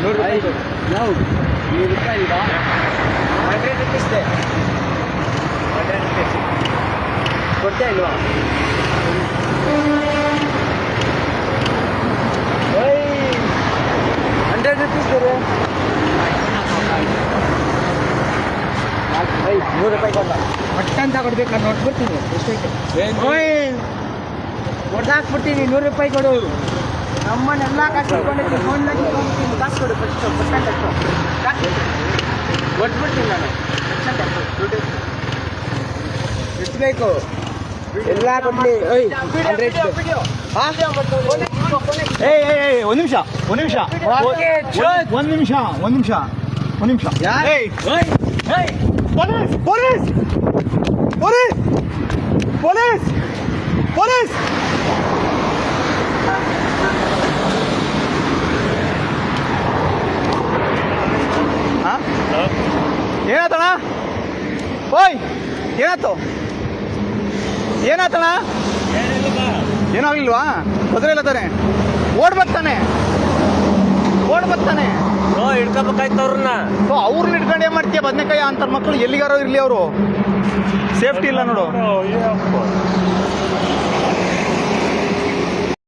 ನೂರು ರೂಪಾಯಿ ಇಲ್ವಾ ಹಂಡ್ರೆಡ್ ರುಪೀಸ್ ಇದೆ ಹಂಡ್ರೆಡ್ ರುಪೀಸ್ ಕೊಡ್ತಾ ಇಲ್ವಾ? ಹಂಡ್ರೆಡ್ ರುಪೀಸ್ ಬೇರೆ. ನೂರು ರೂಪಾಯಿ ಕೊಡ ಮಟ್ಟ ಅಂತ ಕೊಡ್ಬೇಕು ನಾನು ನೋಡ್ಬಿಡ್ತೀನಿ. ಎಷ್ಟೈತೆ ಓಯ್! ಹೊಡ್ದಾಕ್ಬಿಡ್ತೀನಿ ನೂರು ರೂಪಾಯಿ ಕೊಡು. ನಮ್ಮನ್ನೆಲ್ಲ ಕಷ್ಟಕೊಂಡಿದ್ದೀನಿ ಫೋನ್ದಾಗಿ ಹೋಗ್ತೀನಿ. ಕಾಸು ಕೊಡು ಫಸ್ಟ್ ಪಟ್ಟ ಕಟ್ಟು ಕಾಸು ಕೊಟ್ಬಿಡ್ತೀನಿ ನಾನು. ಪಟ್ಟ ಕಟ್ಟು ದುಡ್ಡು. ಎಷ್ಟು ಬೇಕು ಎಲ್ಲ ಕೊಡ್ಲಿ ಹಂಡ್ರೆಡ್ ಏಯ್ ಒಂದು ನಿಮಿಷ ಒಂದು ನಿಮಿಷ. ಒಂದು ನಿಮಿಷ ಒಂದು ನಿಮಿಷ ಒಂದು ನಿಮಿಷ? ಏಯ್. Police police police police police. ಏನಾತಣ್ಣ ಓಯ್ ಏನಾಯ್ತು? ಏನಾಯ್ತಣ್ಣ? ಏನಾಗ್ಲಿಲ್ವಾ? ತೊಂದರೆ ಇಲ್ಲ ತಾನೆ. ಓಡ್ ಬರ್ತಾನೆ ಓಡ್ಬೇಕು ತಾನೆ. ಓ ಹಿಡ್ಕೋಬೇಕಾಯ್ತು ಅವ್ರನ್ನ ಸೊ ಅವ್ರನ್ನ ಇಟ್ಕೊಂಡು ಏನ್ ಮಾಡ್ತೀಯ? ಬದನೆಕಾಯಿ ಅಂತಾರ ಮಕ್ಕಳು ಎಲ್ಲಿಗಾರೋ ಇರ್ಲಿ ಅವರು. ಸೇಫ್ಟಿ ಇಲ್ಲ ನೋಡು.